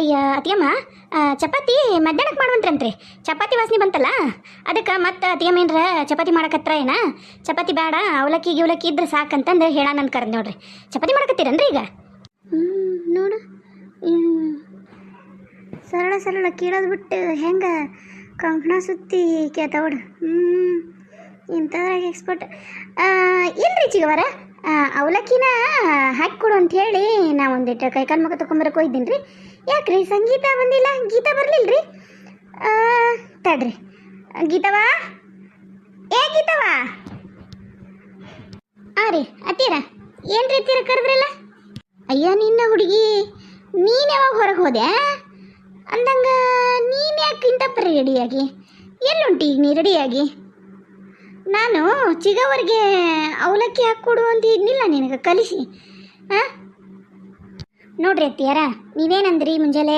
ಅಯ್ಯ ಅತಿಯಮ್ಮ ಚಪಾತಿ ಮಧ್ಯಾಹ್ನಕ್ಕೆ ಮಾಡುವಂತ್ರಂತ್ರಿ. ಚಪಾತಿ ವಾಸನೆ ಬಂತಲ್ಲ? ಅದಕ್ಕೆ ಮತ್ತೆ ಅತಿಯಮ್ಮ ಏನ್ರ ಚಪಾತಿ ಮಾಡಕತ್ರ ಏನ? ಚಪಾತಿ ಬೇಡ, ಅವಲಕ್ಕಿ ಗಿವಲಕ್ಕಿ ಇದ್ರೆ ಸಾಕಂತಂದು ಹೇಳ ನನ್ನ ಕರೆದು ನೋಡ್ರಿ. ಚಪಾತಿ ಮಾಡಕತ್ತೀರನ್ರಿ ಈಗ? ಹ್ಞೂ ನೋಡು. ಸರಳ ಸರಳ ಕೀಳೋದು ಬಿಟ್ಟು ಹೆಂಗೆ ಕಂಕಣ ಸುತ್ತಿ ಕೇತವಡು ಹ್ಞೂ ಇಂಥದ್ರಾಗ ಎಕ್ಸ್ಪರ್ಟ್ ಇಲ್ರಿ ಚಿಗವರ? ಅವಲಕ್ಕಿನ ಹಾಕಿ ಕೊಡು ಅಂತ ಹೇಳಿ ನಾ ಒಂದಿಟ್ಟು ಕೈಕಾಲು ಮುಖ ತೊಗೊಂಬರಕ್ಕೆ ಹೋಗಿದ್ದೀನಿ ರೀ ಯಾಕ್ರಿ? ಸಂಗೀತ ಬಂದಿಲ್ಲ, ಗೀತಾ ಬರ್ಲಿಲ್ರಿ? ತಡ್ರಿ. ಗೀತವಾ? ಏ, ಗೀತವಾ? ಆ ರೀ, ಅತ್ತೀರ, ಏನ್ರಿ ಅತ್ತೀರ ಕರೆದ್ರಲ್ಲ? ಅಯ್ಯ, ನಿನ್ನ ಹುಡುಗಿ, ನೀನು ಯಾವಾಗ ಹೊರಗೆ ಹೋದೆ? ಅಂದಂಗ, ನೀನು ಯಾಕೆ ಇಂತಪ್ಪ ರೆಡಿಯಾಗಿ ಎಲ್ಲುಂಟು ಈಗ ನೀ ರೆಡಿಯಾಗಿ ನಾನು ಚಿಗವರಿಗೆ ಅವಲಕ್ಕಿ ಹಾಕ್ಕೊಡು ಅಂತ ಇದ್ನಿಲ್ಲ ನಿನಗೆ, ಕಲಿಸಿ ಹಾಂ ನೋಡ್ರಿ ಅತ್ತಿಯಾರ, ನೀವೇನಂದ್ರಿ ಮುಂಜಾನೆ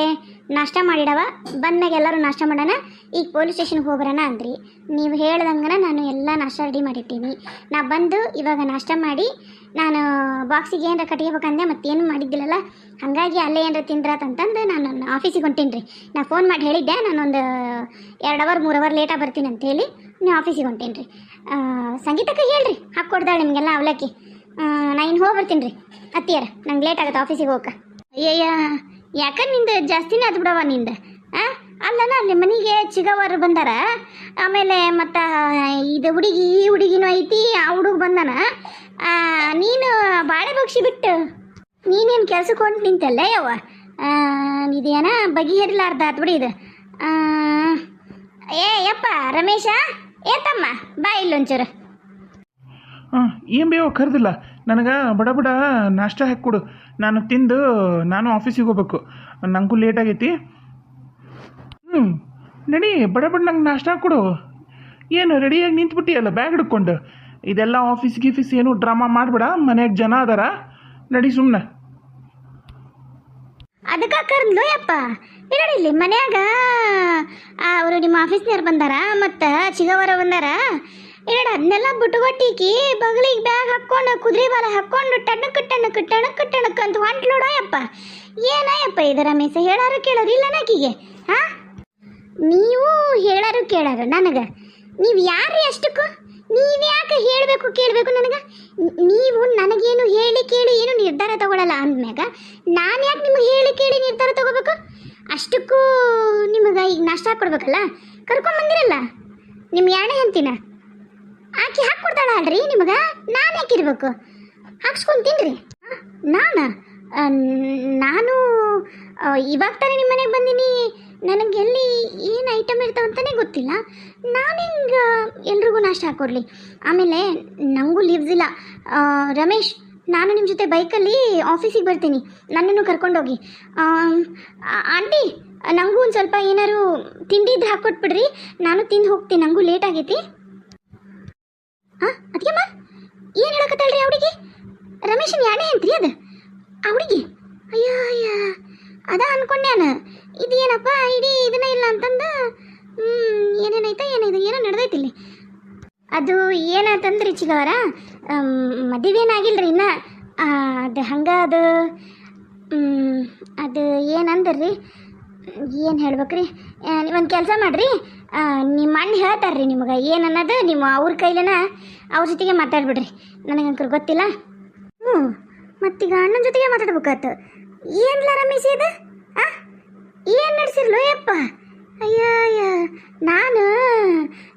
ನಾಷ್ಟ ಮಾಡಿಡವ? ಬಂದ್ಮ್ಯಾಗ ಎಲ್ಲರೂ ನಾಷ್ಟ ಮಾಡೋಣ? ಈಗ ಪೊಲೀಸ್ ಸ್ಟೇಷನ್ಗೆ ಹೋಗ್ಬರೋಣ ಅಂದ್ರಿ. ನೀವು ಹೇಳ್ದಂಗನ ನಾನು ಎಲ್ಲ ನಾಷ್ಟ ರೆಡಿ ಮಾಡಿಟ್ಟೀನಿ. ನಾ ಬಂದು ಇವಾಗ ನಾಷ್ಟ ಮಾಡಿ, ನಾನು ಬಾಕ್ಸಿಗೆ ಏನರ ಕಟ್ಕೋಬೇಕಂದೆ ಮತ್ತೇನು ಮಾಡಿದ್ದಿಲ್ಲಲ್ಲ, ಹಾಗಾಗಿ ಅಲ್ಲೇ ಏನರ ತಿಂದ್ರಾತಂತಂದು ನಾನು ಆಫೀಸಿಗೆ ಹೊಂಟೀನಿ ರೀ ನಾ ಫೋನ್ ಮಾಡಿ ಹೇಳಿದ್ದೆ, ನಾನೊಂದು ಎರಡು ಅವರ್ ಮೂರು ಅವರ್ ಲೇಟಾಗಿ ಬರ್ತೀನಿ ಅಂತ ಹೇಳಿ ನೀವು ಆಫೀಸಿಗೆ ಹೊಂಟೀನಿ ರೀ ಸಂಗೀತಕ್ಕೆ ಹೇಳ್ರಿ ಹಾಕ್ಕೊಡ್ದಾಳೆ ನಿಮಗೆಲ್ಲ ಅವಲಕ್ಕಿ. ನಾ ಇನ್ನು ಹೋಗಿ ಬರ್ತೀನಿ ರೀ ಅತ್ತಿಯರ, ನಂಗೆ ಲೇಟ್ ಆಗುತ್ತೆ ಆಫೀಸಿಗೆ ಹೋಗಕ್ಕೆ. ಅಯ್ಯಯ್ಯ, ಯಾಕ ನಿಂದ ಜಾಸ್ತಿನೇ ಆತು ಬಿಡವ ನಿಂದ ಅಲ್ಲನ ಅಲ್ಲಿ ಮನೆಗೆ ಚಿಗವರು ಬಂದಾರ, ಆಮೇಲೆ ಮತ್ತು ಇದು ಹುಡುಗಿ, ಈ ಹುಡುಗಿನೂ ಐತಿ, ಆ ಹುಡುಗ ಬಂದಾನ ನೀನು ಬಾಳೆ ಬಗ್ಸಿ ಬಿಟ್ಟು, ನೀನೇನು ಕೆಲ್ಸಕ್ಕೆ ಹೊಂಟು ನಿಂತಲ್ಲ ಯವ್ವ? ಇದೇನ ಬಗೆಹರಿಲಾರ್ದ ಆತ್ ಬಿಡಿ ಇದು. ಏ, ಯಪ್ಪ, ರಮೇಶ, ಏತಮ್ಮ ತಮ್ಮ ಬಾ ಇಲ್ಲೊಂಚೂರು. ಹಾಂ ಏನು ಬೇವ ಕರೆದಿಲ್ಲ? ನನಗೆ ಬಡ ಬಡ ನಾಷ್ಟ ಹಾಕ್ಕೊಡು. ನಾನು ತಿಂದು ನಾನು ಆಫೀಸಿಗೆ ಹೋಗ್ಬೇಕು. ನನಗೂ ಲೇಟ್ ಆಗೈತಿ. ಹ್ಞೂ ನಡಿ, ಬಡ ಬಡ ನಂಗೆ ನಾಷ್ಟ ಹಾಕ್ಕೊಡು ಏನು ರೆಡಿಯಾಗಿ ನಿಂತ್ಬಿಟ್ಟಿಯಲ್ಲ ಬ್ಯಾಗ್ ಹಿಡ್ಕೊಂಡು. ಇದೆಲ್ಲ ಆಫೀಸ್ ಗೀಫೀಸ್ ಏನು ಡ್ರಾಮಾ ಮಾಡಬೇಡ, ಮನೆಯಾಗ ಜನ ಅದಾರ. ನಡಿ ಸುಮ್ಮನೆ ಅದಕ್ಕೆ ಕರ್ದ್ಲು ಯಪ್ಪ ಇಲ್ಲ, ಮನ್ಯಾಗ ಅವರು ನಿಮ್ಮ ಆಫೀಸ್ನವ್ರು ಬಂದಾರ, ಮತ್ತು ಚಿಗವರ ಬಂದಾರ. ಇಲ್ಲ ಅದನ್ನೆಲ್ಲ ಬಿಟ್ಟುಗೊಟ್ಟಿಕಿ ಬಗಲಿಗೆ ಬ್ಯಾಗ್ ಹಾಕ್ಕೊಂಡು, ಕುದುರೆ ಬಾಲ ಹಾಕ್ಕೊಂಡು, ಟಣಕ್ ಟಣಕ್ ಟಣಕ್ ಟಣಕ್ ಅಂತ ಹೊಂಟ್ಲೋಡ ಯಪ್ಪ ಏನಯ್ಯಪ್ಪ ಇದು ರಮೇಶ ಹೇಳಾರು ಕೇಳೋರು ಇಲ್ಲ ನಾಕಿಗೆ ಹಾ ನೀವು ಹೇಳಾರು ಕೇಳಾರು ನನಗೆ. ನೀವು ಯಾರು ಅಷ್ಟಕ್ಕೂ? ನೀವು ಯಾಕೆ ಹೇಳಬೇಕು, ಕೇಳಬೇಕು ನನಗೆ? ನೀವು ನನಗೇನು ಹೇಳಿ, ಕೇಳಿ ಏನು ನಿರ್ಧಾರ ತಗೊಳ್ಳಲ್ಲ ಅಂದ್ಮ್ಯಾಗ? ನಾನು ಯಾಕೆ ನಿಮಗೆ ಹೇಳಿ, ಕೇಳಿ ನಿರ್ಧಾರ ತಗೋಬೇಕು? ಅಷ್ಟಕ್ಕೂ ನಿಮಗೆ ಈಗ ನಾಷ್ಟ ಕೊಡ್ಬೇಕಲ್ಲ? ಕರ್ಕೊಂಬಂದಿರಲ್ಲ? ನಿಮ್ಮ ಎರಡನೇ ಹೆಂಡ್ತಿನ? ಆಕೆ ಹಾಕ್ಕೊಡ್ತಾಳ ಅಲ್ರಿ ನಿಮಗೆ? ನಾನು ಯಾಕೆ ಹಾಕ್ಸ್ಕೊಂಡು ತಿನ್ರಿ. ನಾನು? ನಾನು ಇವಾಗ ತಾನೇ ನಿಮ್ಮ ಮನೆಗೆ ಬಂದೀನಿ. ನನಗೆ ಎಲ್ಲಿ ಏನು ಐಟಮ್ ಇರ್ತಾವಂತಲೇ ಗೊತ್ತಿಲ್ಲ. ನಾನು ಹಿಂಗೆ ಎಲ್ರಿಗೂ ನಾಷ್ಟ ಹಾಕೊಡ್ಲಿ? ಆಮೇಲೆ ನನಗೂ ಲೀವ್ಸ್ ಇಲ್ಲ. ರಮೇಶ್, ನಾನು ನಿಮ್ಮ ಜೊತೆ ಬೈಕಲ್ಲಿ ಆಫೀಸಿಗೆ ಬರ್ತೀನಿ. ನನ್ನನ್ನು ಕರ್ಕೊಂಡೋಗಿ. ಆಂಟಿ ನನಗೂ ಒಂದು ಸ್ವಲ್ಪ ಏನಾದ್ರು ತಿಂಡಿ ಇದ್ರೆ ಹಾಕ್ಕೊಟ್ಬಿಡ್ರಿ. ನಾನು ತಿಂದು ಹೋಗ್ತೀನಿ. ನನಗೂ ಲೇಟ್ ಆಗೈತಿ ಹಾಂ ಅದಕ್ಕೆಮ್ಮ ಅವಳಿಗೆ? ರಮೇಶನ್ ಯಾಣೆ ಅಂತ್ರಿ ಅದು? ಹುಡುಗಿ ಅಯ್ಯ ಅಯ್ಯ. ಅದ ಅನ್ಕೊಂಡ್ಯಾನ. ಇದೇನಪ್ಪ, ಇಡೀ ಇದನ್ನ ಇಲ್ಲ ಅಂತಂದು? ಹ್ಮ್, ಏನೇನೈತ ಏನಿದೆ, ಏನೋ ನಡೆದೈತಿ ಇಲ್ಲಿ. ಅದು ಏನಾತಂದ್ರಿ ಚಿಗವರ? ಮದುವೆನಾಗಿಲ್ರಿ ಇನ್ನ? ಅದು ಹಂಗೆ ಅದು? ಅದು ಏನಂದ್ರಿ? ಏನು ಹೇಳ್ಬೇಕ್ರಿ? ಒಂದು ಕೆಲಸ ಮಾಡಿರಿ. ನಿಮ್ಮ ಅಣ್ಣ ಹೇಳ್ತಾರ್ರಿ ನಿಮಗೆ ಏನು ಅನ್ನೋದು ನಿಮ್ಮ ಅವ್ರ ಕೈಲೇನ ಅವ್ರ ಜೊತೆಗೆ ಮಾತಾಡ್ಬಿಡ್ರಿ. ನನಗಂಕರ್ ಗೊತ್ತಿಲ್ಲ. ಹ್ಞೂ, ಮತ್ತೀಗ ಅಣ್ಣನ ಜೊತೆಗೆ ಮಾತಾಡ್ಬೇಕಾತು. ಏನ್ಲ ರಮೇಶ್ ಇದು? ಆ? ಏನು ನಡೆಸಿರ್ಲು ಯಪ್ಪ? ಅಯ್ಯ ಅಯ್ಯ. ನಾನು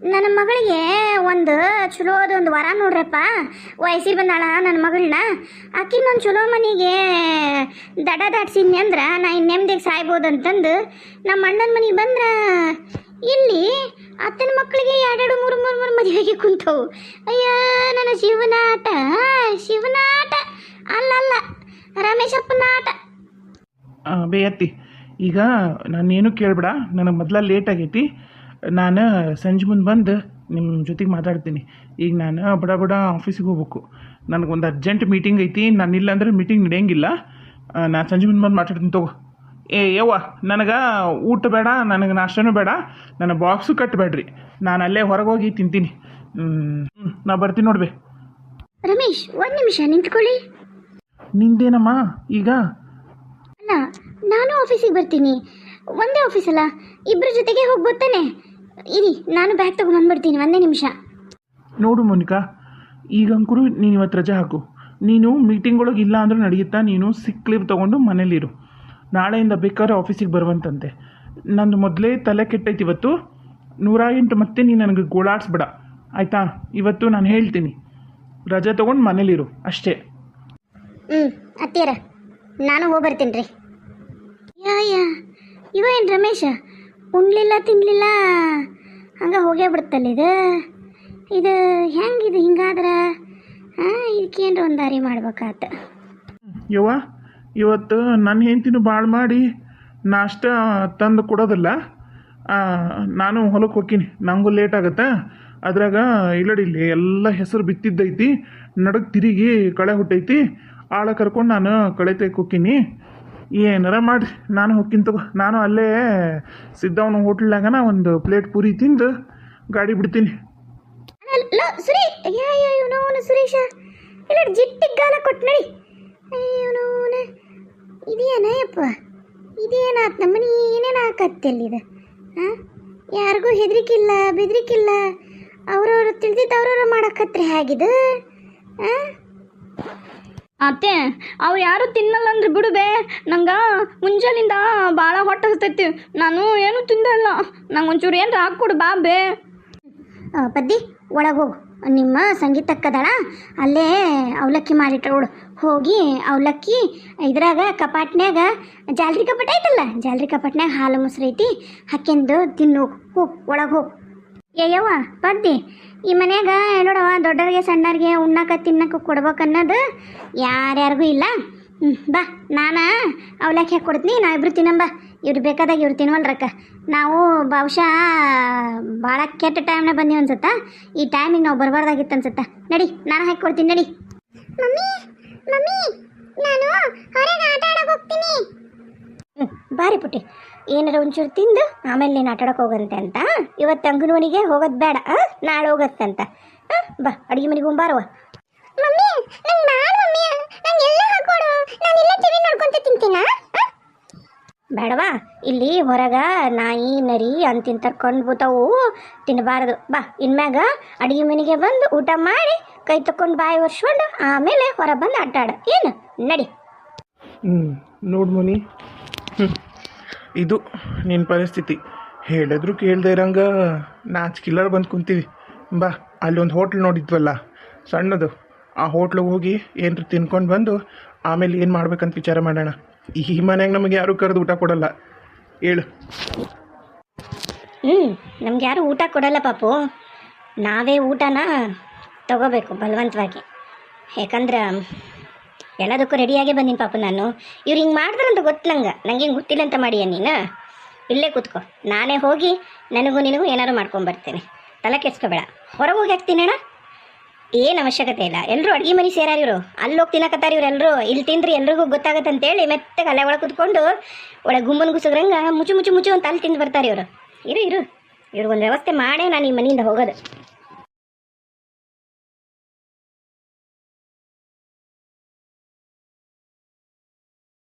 ನನ್ನ ಮಗಳಿಗೆ ಒಂದು ಚಲೋದ ಒಂದು ವರ ನೋಡ್ರಪ್ಪ. ವಯಸ್ಸಿಗೆ ಬಂದಾಳ ನನ್ನ ಮಗಳನ್ನ. ನಾನು ಚಲೋ ಮನೆಗೆ ದಡ ದಾಟ್ಸಿದ್ನಿ ಅಂದ್ರೆ ನಾ ಇನ್ನು ನೆಮ್ಮದಿಗೆ ಸಾಯ್ಬೋದು ಅಂತಂದು ನಮ್ಮ ಅಣ್ಣನ ಮನೆಗೆ ಬಂದ್ರೆ ಇಲ್ಲಿ ಅತ್ತನ ಮಕ್ಕಳಿಗೆ ಎರಡೆರಡು, ಮೂರು ಮೂರು ಮೂರು ಮದುವೆಗೆ ಕುಂತವು. ಅಯ್ಯ, ನನ್ನ ಶಿವನಾಟ. ಶಿವನಾಟ. ಅಲ್ಲಲ್ಲ ರಮೇಶಪ್ಪನ ಆಟ ಬೇಯತ್ತಿ ಈಗ ನಾನೇನು ಕೇಳಬೇಡ ನನಗೆ ಮೊದಲ ಲೇಟ್ ಆಗೈತಿ. ನಾನು ಸಂಜೆ ಮುಂದೆ ಬಂದು ನಿಮ್ಮ ಜೊತೆಗೆ ಮಾತಾಡ್ತೀನಿ. ಈಗ ನಾನು ಬಡ ಬಡ ಆಫೀಸಿಗೆ ಹೋಗ್ಬೇಕು. ನನಗೊಂದು ಅರ್ಜೆಂಟ್ ಮೀಟಿಂಗ್ ಐತಿ ನಾನು ಇಲ್ಲ ಅಂದ್ರೆ ಮೀಟಿಂಗ್ ನಡೆಯಂಗಿಲ್ಲ. ನಾನು ಸಂಜೆ ಮುಂದೆ ಬಂದು ಮಾತಾಡ್ತೀನಿ ತಗೋ. ಏ ಯವ್ವ ನನಗೆ ಊಟ ಬೇಡ ನನಗೆ ನಾಷ್ಟನೂ ಬೇಡ ನನ್ನ ಬಾಕ್ಸು ಕಟ್ಟಬೇಡ್ರಿ ನಾನು ಅಲ್ಲೇ ಹೊರಗೆ ಹೋಗಿ ತಿಂತೀನಿ. ಹ್ಞೂ ನಾ ಬರ್ತೀನಿ ನೋಡ್ಬೇ. ರಮೇಶ್ ಒಂದು ನಿಮಿಷ ನಿಂತ್ಕೊಳ್ಳಿ. ನಿಂದೇನಮ್ಮ? ಈಗ ಅಲ್ಲ ನಾನು ಆಫೀಸಿಗೆ ಬರ್ತೀನಿ. ಒಂದೇ ಆಫೀಸಲ್ಲ ಇಬ್ಬರ ಜೊತೆಗೆ ಹೋಗ್ಬೋತಾನೆ ಇರಿ ನಾನು ಬ್ಯಾಗ್ ತೊಗೊಂಬಂದ್ಬಿಡ್ತೀನಿ ಒಂದೇ ನಿಮಿಷ. ನೋಡು ಮೋನಿಕಾ ಈಗ ಅಂಕುರು ನೀನು ಇವತ್ತು ರಜೆ ಹಾಕು. ನೀನು ಮೀಟಿಂಗ್ ಒಳಗೆ ಇಲ್ಲ ಅಂದ್ರೆ ನಡೆಯುತ್ತಾ? ನೀನು ಸಿಕ್ ಲೀವ್ ತೊಗೊಂಡು ಮನೇಲಿರು. ನಾಳೆಯಿಂದ ಬೇಕಾದ್ರೆ ಆಫೀಸಿಗೆ ಬರುವಂತಂತೆ. ನಂದು ಮೊದಲೇ ತಲೆ ಕೆಟ್ಟೈತಿ ಇವತ್ತು. ನೂರ ಎಂಟು ಮತ್ತೆ ನೀನು ನನಗೆ ಗೋಳಾಡ್ಸ್ಬೇಡ. ಆಯಿತಾ? ಇವತ್ತು ನಾನು ಹೇಳ್ತೀನಿ. ರಜೆ ತೊಗೊಂಡು ಮನೇಲಿರು ಅಷ್ಟೇ. ಹ್ಞೂ ಅತ್ತೀರ ನಾನು ಹೋಗಿ ಬರ್ತೀನಿ ರೀ. ಯಾ ಇವ ಏನು ರಮೇಶ? ಉಣ್ಲಿಲ್ಲ, ತಿನ್ಲಿಲ್ಲ. ಹಂಗೆ ಹೋಗೇ ಬಿಡ್ತಲ್ಲ ಇದು. ಇದು ಹೆಂಗಿದು ಹಿಂಗಾದ್ರೆ? ಹಾಂ ಇದಕ್ಕೇನ್ರ ಒಂದು ದಾರಿ ಮಾಡ್ಬೇಕಾತ. ಯವ್ವ, ಇವತ್ತು ನನ್ನ ಹೆಂಡತಿನೂ ಭಾಳ ಮಾಡಿ ನಾಷ್ಟ ತಂದು ಕೊಡೋದಿಲ್ಲ. ನಾನು ಹೊಲಕ್ಕೆ ಹೋಗ್ತೀನಿ. ನನಗೂ ಲೇಟ್ ಆಗುತ್ತೆ. ಅದ್ರಾಗ ಇಲ್ಲಡಿಲ್ಲಿ ಎಲ್ಲ ಹೆಸರು ಬಿತ್ತಿದ್ದೈತಿ. ನಡಕ್ಕೆ ತಿರುಗಿ ಕಳೆ ಹುಟ್ಟೈತಿ. ಆಳ ಕರ್ಕೊಂಡು ನಾನು ಕಳೆ ಹೋಗ್ತೀನಿ. ಏನಾರ ಮಾಡಿ ನಾನು ಹೋಗ್ತೀನಿ ತಗೋ. ನಾನು ಅಲ್ಲೇ ಸಿದ್ದವನ ಹೋಟ್ಲಾಗನ ಒಂದು ಪ್ಲೇಟ್ ಪೂರಿ ತಿಂದು ಗಾಡಿ ಬಿಡ್ತೀನಿ. ಸುರೇಶ. ಇಲ್ಲ, ಜಿಟ್ಟಿಗೆ ಗಾಲ ಕೊಟ್ಟು ನಡಿ. ಇದೇನ ಇದೇನಯ್ಯಪ್ಪ ಇದೇನಾತ್ ಆಕತ್ತೆ ಏನೇನು ಇದು? ಹಾಂ ಯಾರಿಗೂ ಹೆದರಿಕಿಲ್ಲ, ಬೆದರಿಕಿಲ್ಲ. ಅವ್ರವ್ರು ತಿಳಿದಿದ್ದು ಅವ್ರವ್ರು ಮಾಡಕತ್ರಿ ಹೇಗಿದೆ? ಹಾಂ ಅತ್ತೆ ಅವು ಯಾರು ತಿನ್ನಲ್ಲ ಅಂದ್ರೆ ಬಿಡು ಬೇ. ನಂಗೆ ಮುಂಜಾನಿಂದ ಭಾಳ ಹೊಟ್ಟೆ ಹಸ್ತೈತಿ ನಾನು ಏನು ತಿಂದಿಲ್ಲ ನಂಗೆ ಒಂಚೂರು ಏನಾರ ಹಾಕ್ಕೊಡು, ಬಾ ಬೇ. ಪದ್ದಿ, ಒಳಗೆ ಹೋಗು. ನಿಮ್ಮ ಸಂಗೀತಕ್ಕದಳ ಅಲ್ಲೇ ಅವಲಕ್ಕಿ ಮಾಡಿಟ್ರೋಡು ಹೋಗಿ ಅವಲಕ್ಕಿ, ಇದ್ರಾಗ ಕಪಾಟ್ನ್ಯಾಗ, ಜಾಲ್ರಿ ಕಪಾಟ ಐತಲ್ಲ, ಜಾಲ್ರಿ ಕಪಾಟ್ನ್ಯಾಗ ಹಾಲು ಮೊಸರು ಐತಿ, ಹಾಕ್ಯಂದು ತಿನ್ನು. ಹೋಗು, ಒಳಗೆ ಹೋಗು. ಏಯವ್ವ ಪದ್ದಿ. ಈ ಮನ್ಯಾಗ ನೋಡವ್ವ ದೊಡ್ಡವ್ರಿಗೆ ಸಣ್ಣವ್ರಿಗೆ ಉಣ್ಣಕ್ಕೆ ತಿನ್ನಕ್ಕೆ ಕೊಡ್ಬೇಕು ಅನ್ನೋದು ಯಾರ್ಯಾರಿಗೂ ಇಲ್ಲ. ಹ್ಞೂ ಬಾ ನಾನು ಅವಲಕ್ಕಿ ಹಾಕಿ ಕೊಡ್ತೀನಿ ನಾವಿಬ್ರು ತಿನ್ನಂಬ. ಇವ್ರು ಬೇಕಾದಾಗ ಇವ್ರು ತಿನ್ವಲ್ರಕ್ಕ ನಾವು ಬಹುಶಃ ಭಾಳ ಕೆಟ್ಟ ಟೈಮ್ನ ಬಂದೀವಿ ಅನ್ಸುತ್ತಾ. ಈ ಟೈಮಿಗೆ ನಾವು ಬರಬಾರ್ದಾಗಿತ್ತು ಅನ್ಸುತ್ತಾ. ನಡಿ ನಾನು ಹಾಕಿ ಕೊಡ್ತೀನಿ ನಡಿ. ಮಮ್ಮಿ ಮಮ್ಮಿ ನಾನು ಹೊರಗೆ ಆಟ ಆಡಕ್ಕೆ ಹೋಗ್ತೀನಿ. ಹ್ಞೂ ಬಾರಿ ಪುಟ್ಟಿ. ಏನಾರ ಒಂಚೂರು ತಿಂದು ಆಮೇಲೆ ನೀನು ಆಟಾಡಕ್ಕೆ ಹೋಗಂತೆ ಅಂತ? ಇವತ್ತು ಅಂಗನವನಿಗೆ ಹೋಗೋದು ಬೇಡ ಆ? ನಾಳೆ ಹೋಗತ್ತಂತ ಅಂತ. ಬಾ ಅಡುಗೆ ಮನೆಗೆ ಹೋಗ್ಬಾರವ ಮಮ್ಮಿ ನಂಗೆ ಬೇಡ ಮಮ್ಮಿ. ನಂಗೆ ಎಲ್ಲ ಹಾಕೊಡು. ನಾನು ಎಲ್ಲ ಟಿವಿ ನೋಡ್ಕೊಂತ ತಿಂತೀನಾ? ಬೇಡವಾ? ಇಲ್ಲಿ ಹೊರಗ ನಾಯಿ ನರಿ ಅಂತಿನ್ ತರ್ಕೊಂಡು ಬೂತಾವು ತಿನ್ನಬಾರದು ಬಾ ಇನ್ಮ್ಯಾಗ ಅಡುಗೆ ಮನೆಗೆ ಬಂದು ಊಟ ಮಾಡಿ ಕೈ ತಕೊಂಡು ಬಾಯಿ ಒರ್ಸ್ಕೊಂಡು ಆಮೇಲೆ ಹೊರ ಬಂದು ಆಟ ಆಡ ಏನು? ನಡಿ. ಹ್ಞೂ ನೋಡು ಮುನಿ ಹ್ಞೂ ಇದು ನಿನ್ನ ಪರಿಸ್ಥಿತಿ. ಹೇಳಿದ್ರು ಕೇಳ್ದೆ ಇರಂಗ ನಾಚಿಕಿಲ್ಲರ್ ಬಂದು ಕುಂತೀವಿ. ಬಾ, ಅಲ್ಲೊಂದು ಹೋಟ್ಲ್ ನೋಡಿದ್ವಲ್ಲ, ಸಣ್ಣದು. ಆ ಹೋಟ್ಲಿಗೆ ಹೋಗಿ ಏನ್ರ ತಿನ್ಕೊಂಡು ಬಂದು, ಆಮೇಲೆ ಏನು ಮಾಡ್ಬೇಕಂತ ವಿಚಾರ ಮಾಡೋಣ. ಈ ಮನೆಯಾಗ ನಮಗೆ ಯಾರೂ ಕರೆದು ಊಟ ಕೊಡಲ್ಲ. ಹೇಳು. ಹ್ಞೂ ನಮ್ಗೆ ಯಾರು ಊಟ ಕೊಡಲ್ಲ ಪಾಪು. ನಾವೇ ಊಟನ ತಗೋಬೇಕು ಬಲವಂತವಾಗಿ. ಯಾಕಂದ್ರೆ ಎಲ್ಲದಕ್ಕೂ ರೆಡಿಯಾಗೇ ಬಂದೀನಿ ಪಾಪ ನಾನು. ಇವ್ರು ಹಿಂಗೆ ಮಾಡ್ತಾರಂತ ಗೊತ್ತು ನಂಗೆ. ಹಿಂಗೆ ಗೊತ್ತಿಲ್ಲ ಅಂತ ಮಾಡಿಯ ನೀನು? ಇಲ್ಲೇ ಕೂತ್ಕೋ. ನಾನೇ ಹೋಗಿ ನನಗೂ ನಿನಗೂ ಏನಾದ್ರು ಮಾಡ್ಕೊಂಬರ್ತೇನೆ ತಲೆ ಕೆಡ್ಸ್ಕೊಬೇಡ. ಹೊರಗೆ ಹೋಗಿ ಹಾಕ್ತೀನಿ ಅಣ್ಣ ಏನು ಅವಶ್ಯಕತೆ ಇಲ್ಲ. ಎಲ್ಲರೂ ಅಡುಗೆ ಮನೆ ಸೇರಾರ ಇವರು. ಅಲ್ಲಿ ಹೋಗಿ ತಿನ್ನಕತ್ತಾರ ಇವರೆಲ್ಲರೂ ಇಲ್ಲಿ ತಿಂದ್ರಿ ಎಲ್ರಿಗೂ ಗೊತ್ತಾಗತ್ತೆ ಅಂತೇಳಿ ಮೆತ್ತಗೆ ಅಲ್ಲೇ ಒಳಗೆ ಕುತ್ಕೊಂಡು ಒಳಗೆ ಗುಮ್ಮನ್ ಗುಸಗ್ರಂಗೆ ಮುಚ್ಚು ಮುಚ್ಚು ಮುಚ್ಚು ಅಂತ ಅಲ್ಲಿ ತಿಂದು ಬರ್ತಾರೆ ಇವರು. ಇರು ಇರು. ಇವ್ರಿಗೊಂದು ವ್ಯವಸ್ಥೆ ಮಾಡೇ ನಾನು ಈ ಮನೆಯಿಂದ ಹೋಗೋದು.